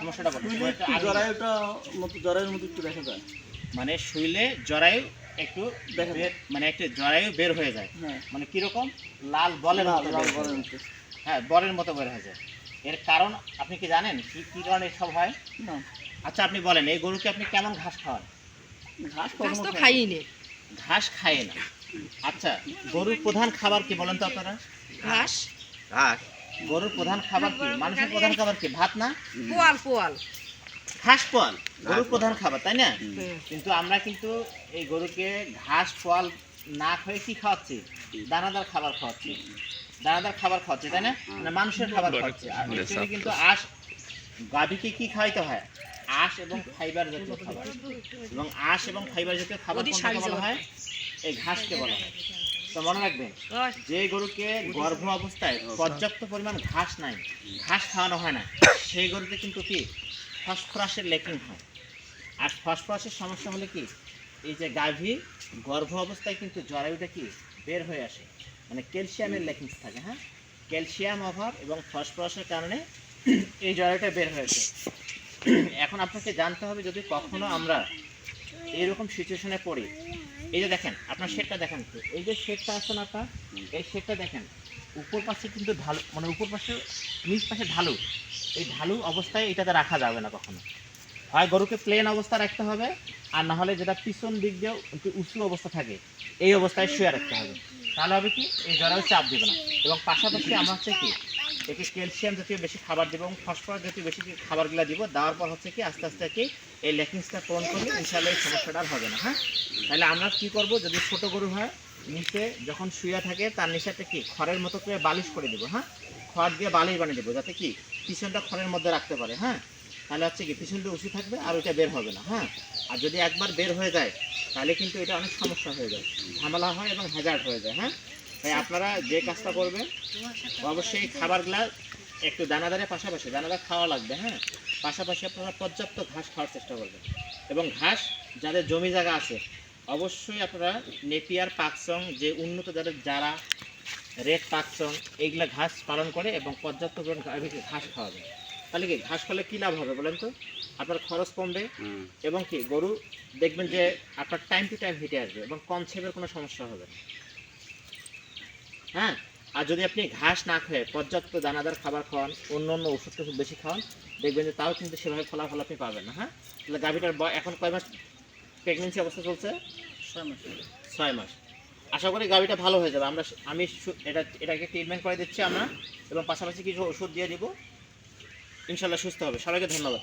সমস্যাটা একটু জরায়ুটা মতো জরায়ুর মতো একটু দেখা যায়। মানে শুইলে জরায়ু একটু। মানে একটু জরায়ু বের হয়ে যায়। হ্যাঁ। মানে কীরকম? লাল বলের মতো হয়ে বলের। মতো। হ্যাঁ বের হয়ে যায়। এর কারণ আপনি কি জানেন? কি কি কারণে সব হয়? না। আচ্ছা আপনি বলেন এই গরুকে আপনি কেমন ঘাস খাওয়ান? ঘাস তো খাই খাইই নে। ঘাস খায় না। আচ্ছা গরুর প্রধান খাবার কি বলেন তো আপনারা? ঘাস। ঘাস? গরুর প্রধান খাবার কি? মানুষের প্রধান খাবার কি? ভাত না? পোয়াল পোয়াল। ঘাস পোয়াল? গরুর প্রধান খাবার তাই না? কিন্তু আমরা কিন্তু এই গরুকে ঘাস পোয়াল না খেয়ে কি খাওয়াচ্ছি? দানাদার খাবার খাওয়াচ্ছি। দানাদার খাবার খাওয়াচ্ছি তাই না? মানে মানুষের খাবার খাওয়াচ্ছি। আর কিন্তু আঁশ গাভীকে কি খাওয়াইতে হয়? আঁশ এবং ফাইবার জাতীয় খাবার। এবং আঁশ এবং ফাইবার জাতীয় খাবার বলা হয়? এই ঘাসকে বলা হয়। তো মনে রাখবেন যে গরুকে গর্ভ অবস্থায় পর্যাপ্ত পরিমাণ ঘাস নাই ঘাস খাওয়ানো হয় না সেই গরুতে কিন্তু কি? ফসফরাসের লেকিং হয়। আর ফসফরাসের সমস্যা হলে কি? এই যে গাভী গর্ভ অবস্থায় কিন্তু জরায়ুটা কি? বের হয়ে আসে। মানে ক্যালসিয়ামের লেকিংস থাকে হ্যাঁ? ক্যালসিয়াম অভাব এবং ফসফরাসের কারণে এই জরায়ুটা বের হয়েছে এখন আপনাকে জানতে হবে যদি কখনো আমরা এরকম সিচুয়েশনে পড়ি এই যে দেখেন, আপনার শেডটা দেখেন এই যে শেডটা আছে না আপনার, এই শেডটা দেখেন, উপর পাশে কিন্তু ঢালু মানে উপর পাশে, নিচ পাশে ঢালু। এই ঢালু অবস্থায় এটাতে রাখা যাবে না কখনো। হয় গরুকে প্লেন অবস্থা রাখতে হবে, আর না হলে যেটা পিছন দিক দিয়ে উঁচু অবস্থা থাকে, এই অবস্থায় শুয়ে রাখতে হবে। তাহলে হবে কি, এই জরায়ু চাপ দেবে না। এবং পাশাপাশি আমরা হচ্ছে কি একে ক্যালসিয়াম জাতীয় বেশি খাবার দিব এবং ফসফরাস জাতীয় বেশি খাবারগুলো দিব, দেওয়ার পর হচ্ছে কি আস্তে আস্তে কি এই লেকিংসটা পূরণ করলে ইনশাল্লাহ এই সমস্যাটা আর হবে না হ্যাঁ? তাহলে আমরা কি করব, যদি ছোট গরু হয়, নিচে যখন শুয়ে থাকে, তার নিচেটা কি খড়ের মতো করে বালিশ করে দেবো হ্যাঁ? খড় দিয়ে বালিশ বানিয়ে দেবো, যাতে কি পিছনটা খড়ের মধ্যে রাখতে পারে হ্যাঁ? তাহলে হচ্ছে কি পিছনটা উঁচু থাকবে আর ওইটা বের হবে না হ্যাঁ? আর যদি একবার বের হয়ে যায়, তাহলে কিন্তু এটা অনেক সমস্যা হয়ে যায়, ঝামেলা হয় এবং হ্যাজার্ড হয়ে যায় হ্যাঁ? তাই আপনারা যে কাজটা করবেন অবশ্যই খাবারগুলা একটু দানাদারের পাশাপাশি দানাদার খাওয়া লাগবে হ্যাঁ? পাশাপাশি আপনারা পর্যাপ্ত ঘাস খাওয়ার চেষ্টা করবেন। এবং ঘাস যাদের জমি জায়গা আছে অবশ্যই আপনারা নেপিয়ার পাকসং যে উন্নত যাদের যারা রেড পাকসং এইগুলা ঘাস পালন করে এবং পর্যাপ্ত ঘাস খাওয়াবে তাহলে কি ঘাস খাওয়ালে কী লাভ হবে বলেন তো? আপনার খরচ কমবে এবং কি গরু দেখবেন যে আপনার টাইম টু টাইম হেঁটে আসবে এবং কনসেপ্টের কোনো সমস্যা হবে না। হ্যাঁ। আর যদি আপনি ঘাস না খেয়ে পর্যাপ্ত দানাদার খাবার খাওয়ান অন্য অন্য ওষুধ টষুধ বেশি খাওয়ান দেখবেন যে তাও কিন্তু সেভাবে ফলাফল আপনি পাবেন না হ্যাঁ? তাহলে গাভীটার এখন কয় মাস প্রেগনেন্সি অবস্থা চলছে? ছয় মাস। ছয় মাস। আশা করি গাভীটা ভালো হয়ে যাবে। আমরা আমি এটা এটাকে ট্রিটমেন্ট করে দিচ্ছি আমরা এবং পাশাপাশি কিছু ওষুধ দিয়ে দিব। ইনশাল্লাহ সুস্থ হবে। সবাইকে ধন্যবাদ।